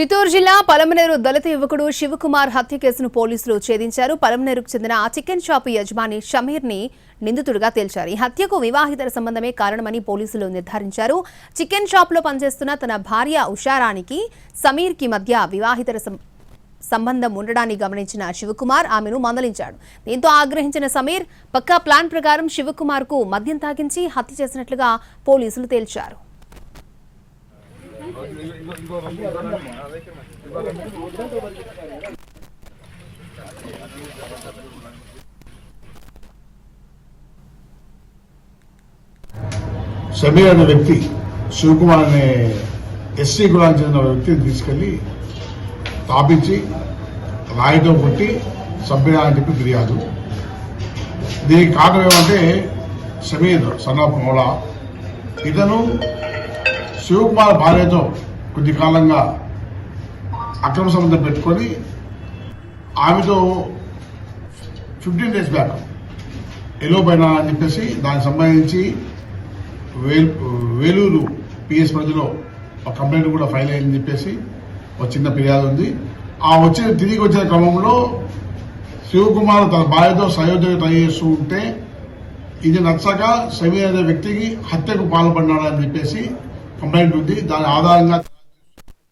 చిత్తూరు జిల్లా పలమనేరు దళిత యువకుడు శివకుమార్ హత్య కేసును పోలీసులు ఛేదించారు. పలమనేరుకు చెందిన ఆ చికెన్ షాపు యజమాని షమీర్ని నిందితుడిగా తేల్చారు. ఈ హత్యకు వివాహితర సంబంధమే కారణమని పోలీసులు నిర్ధారించారు. చికెన్ షాప్లో పనిచేస్తున్న తన భార్య ఉషారానికి సమీర్కి మధ్య వివాహితర సం- సంబంధం ఉండడాన్ని గమనించిన శివకుమార్ ఆమెను మందలించాడు. దీంతో ఆగ్రహించిన సమీర్ పక్కా ప్లాన్ ప్రకారం శివకుమార్కు మద్యం తాగించి హత్య చేసినట్లుగా పోలీసులు తేల్చారు. సమీర్ అనే వ్యక్తి శివకుమార్ అనే ఎస్సీ కులానికి చెందిన వ్యక్తిని తీసుకెళ్ళి తాపించి రాయటం కొట్టి చంపినా అని చెప్పి ఫిర్యాదు. దీనికి కారణం ఏమంటే సమీర్ సన్నాఫ్ మౌలా. ఇతను శివకుమార్ భార్యతో కొద్ది కాలంగా అక్రమ సంబంధం పెట్టుకొని ఆమెతో ఫిఫ్టీన్ డేస్ బ్యాక్ ఎలో పైన అని చెప్పేసి దానికి సంబంధించి వేలూరు పిఎస్ పరిధిలో ఒక కంప్లైంట్ కూడా ఫైల్ అయిందని చెప్పేసి ఒక చిన్న ఫిర్యాదు ఉంది. ఆ వచ్చిన తిరిగి వచ్చిన క్రమంలో శివకుమార్ తన భార్యతో సయోధ్య ట్రై చేస్తూ ఉంటే ఇది నచ్చక సమీర్ అనే వ్యక్తికి హత్యకు పాల్పడినాడని చెప్పేసి కంప్లైంట్ ఉంది దాని ఆధారంగా